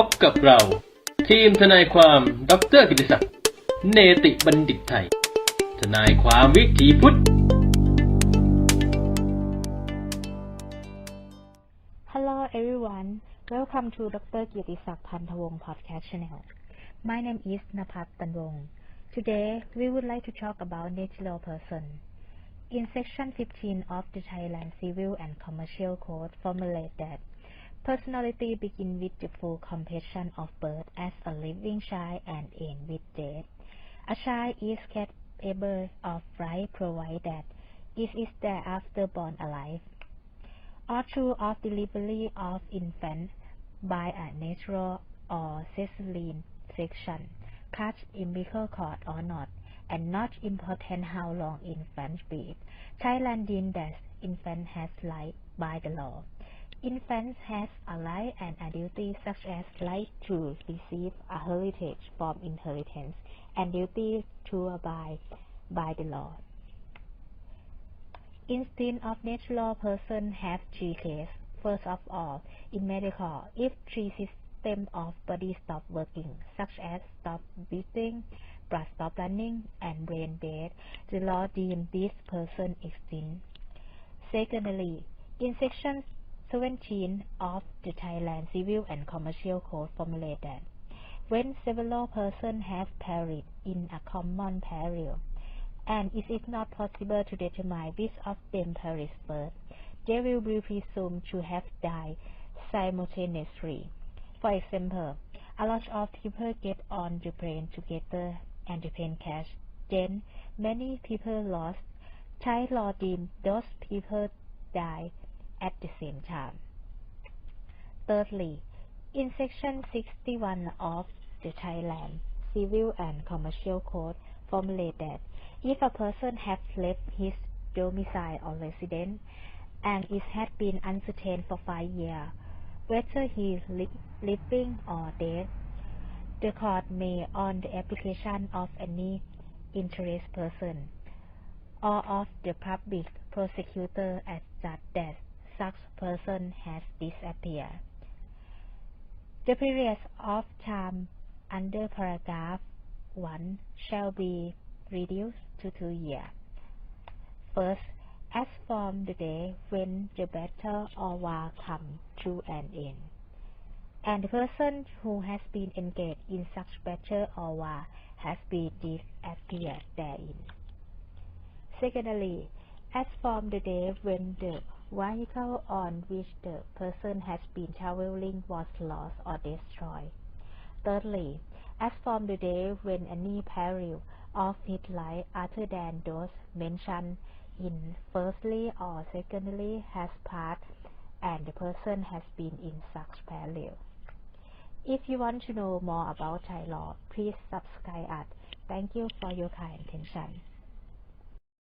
พบกับเรา ทีมทนายความดรกิติศักดิ์เนติบัณฑิตไทย ทนายความวิถีพุทธ Hello everyone, welcome to Dr. Kirtisak Pantawong podcast channel. My name is Napat Tanwong. Today, we would like to talk about natural person. In section 15 of the Thailand Civil and Commercial Code formulate that personality begin with the full completion of birth as a living child and end with death. A child is capable of right provided it is thereafter born alive or true of delivery of infant by a natural or cesarean section, cut in umbilical cord or not, and not important how long infant breathe. Thailand deems that infant has life by the law. Infants has a right and a duty such as right to receive a heritage from inheritance and duty to abide by the law. Instinct of natural person have three cases. First of all, in medical, if three systems of body stop working, such as stop breathing, blood stop running, and brain dead, the law deem this person extinct. Secondly, in section 17 of the Thailand Civil and Commercial Code formulate that when several persons have perished in a common peril, and it is not possible to determine which of them perished first, they will be presumed to have died simultaneously. For example, a lot of people get on the plane together and the plane crash. Then many people lost. Thai law deemed those people die at the same time. Thirdly, in section 61 of the Thailand Civil and Commercial Code formulate that if a person has left his domicile or residence and it has been uncertain for five years whether he is li living or dead, the court may, on the application of any interested person or of the public prosecutor adjudge that such person has disappeared. The period of time under paragraph 1 shall be reduced to two years. First, as from the day when the battle or war come to an end, and the person who has been engaged in such battle or war has been disappeared therein. Secondly, as from the day when the vehicle on which the person has been traveling was lost or destroyed. Thirdly, as from the day when any peril of his life other than those mentioned in firstly or secondly has passed and the person has been in such peril. If you want to know more about Thai law, please subscribe us. Thank you for your kind attention.